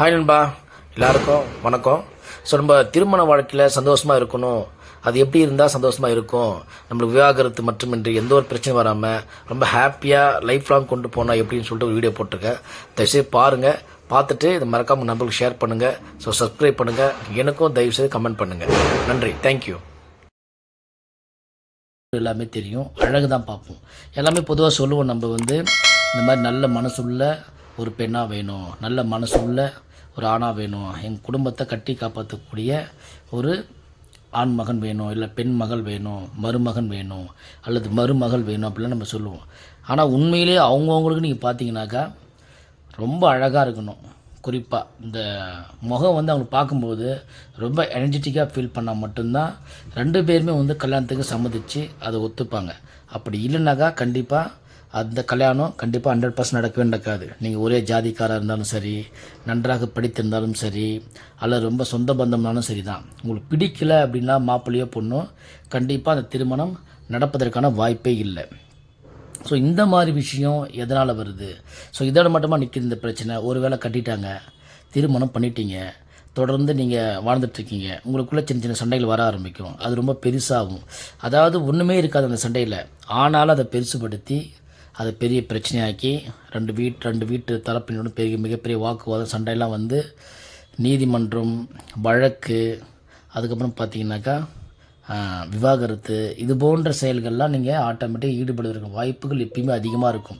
Hi நண்பா. எல்லாருக்கும் வணக்கம். ஸோ நம்ம திருமண வாழ்க்கையில் சந்தோஷமாக இருக்கணும். அது எப்படி இருந்தால் சந்தோஷமாக இருக்கும்? நம்மளுக்கு விவாகரத்து மட்டுமின்றி எந்த ஒரு பிரச்சனையும் வராமல் ரொம்ப ஹாப்பியாக லைஃப் லாங் கொண்டு போனால் எப்படின்னு சொல்லிட்டு ஒரு வீடியோ போட்டிருக்கேன். தயவுசெய்து பாருங்கள் பார்த்துட்டு இதை மறக்காமல் நம்மளுக்கு ஷேர் பண்ணுங்கள் ஸோ சப்ஸ்கிரைப் பண்ணுங்கள் எனக்கும் தயவுசெய்து கமெண்ட் பண்ணுங்கள் நன்றி. தேங்க்யூ எல்லாமே தெரியும். அழகு தான் பார்ப்போம். எல்லாமே பொதுவாக சொல்லுவோம். நம்ம வந்து இந்த மாதிரி நல்ல மனசுள்ள ஒரு பெண்ணாக வேணும். நல்ல மனசுள்ள ஒரு ஆணாக வேணும் எங்கள் குடும்பத்தை கட்டி காப்பாற்றக்கூடிய ஒரு ஆண் மகன் வேணும் இல்லை பெண் மகள் வேணும் மருமகன் வேணும் அல்லது மருமகள் வேணும் அப்படிலாம் நம்ம சொல்லுவோம். ஆனால் உண்மையிலேயே அவங்கவுங்களுக்கு நீங்கள் பார்த்தீங்கன்னாக்கா ரொம்ப அழகாக இருக்கணும். குறிப்பாக இந்த முகம் வந்து அவங்களுக்கு பார்க்கும்போது ரொம்ப எனர்ஜெட்டிக்காக ஃபீல் பண்ணால் மட்டும்தான் ரெண்டு பேருமே வந்து கல்யாணத்துக்கு சம்மதித்து அதை ஒத்துப்பாங்க. அப்படி இல்லைனாக்கா கண்டிப்பாக அந்த கல்யாணம் கண்டிப்பாக ஹண்ட்ரட் பர்சன்ட் நடக்கவே நடக்காது. நீங்கள் ஒரே ஜாதிக்காராக இருந்தாலும் சரி நன்றாக படித்திருந்தாலும் சரி அல்லது ரொம்ப சொந்த பந்தம்னாலும் சரி தான் உங்களுக்கு பிடிக்கல அப்படின்னா மாப்பிள்ளையோ பொண்ணும் கண்டிப்பாக அந்த திருமணம் நடப்பதற்கான வாய்ப்பே இல்லை. ஸோ இந்த மாதிரி விஷயம் எதனால் வருது? ஸோ இதோட மட்டுமா நிற்கிது இந்த பிரச்சனை? ஒரு வேளை கட்டிட்டாங்க திருமணம் பண்ணிட்டீங்க தொடர்ந்து நீங்கள் வாழ்ந்துட்டுருக்கீங்க உங்களுக்குள்ளே சின்ன சின்ன சண்டைகள் வர ஆரம்பிக்கும். அது ரொம்ப பெருசாகும். அதாவது ஒன்றுமே இருக்காது அந்த சண்டையில். ஆனாலும் அதை பெருசுபடுத்தி அதை பெரிய பிரச்சனையாக்கி ரெண்டு வீட் ரெண்டு வீட்டு தரப்பினரும் பெரிய மிகப்பெரிய வாக்குவாதம் சண்டையெல்லாம் வந்து நீதிமன்றம் வழக்கு அதுக்கப்புறம் பார்த்தீங்கன்னாக்கா விவாகரத்து இது போன்ற செயல்கள்லாம் நீங்கள் ஆட்டோமேட்டிக்காக ஈடுபடுவதற்கு வாய்ப்புகள் எப்பயுமே அதிகமாக இருக்கும்.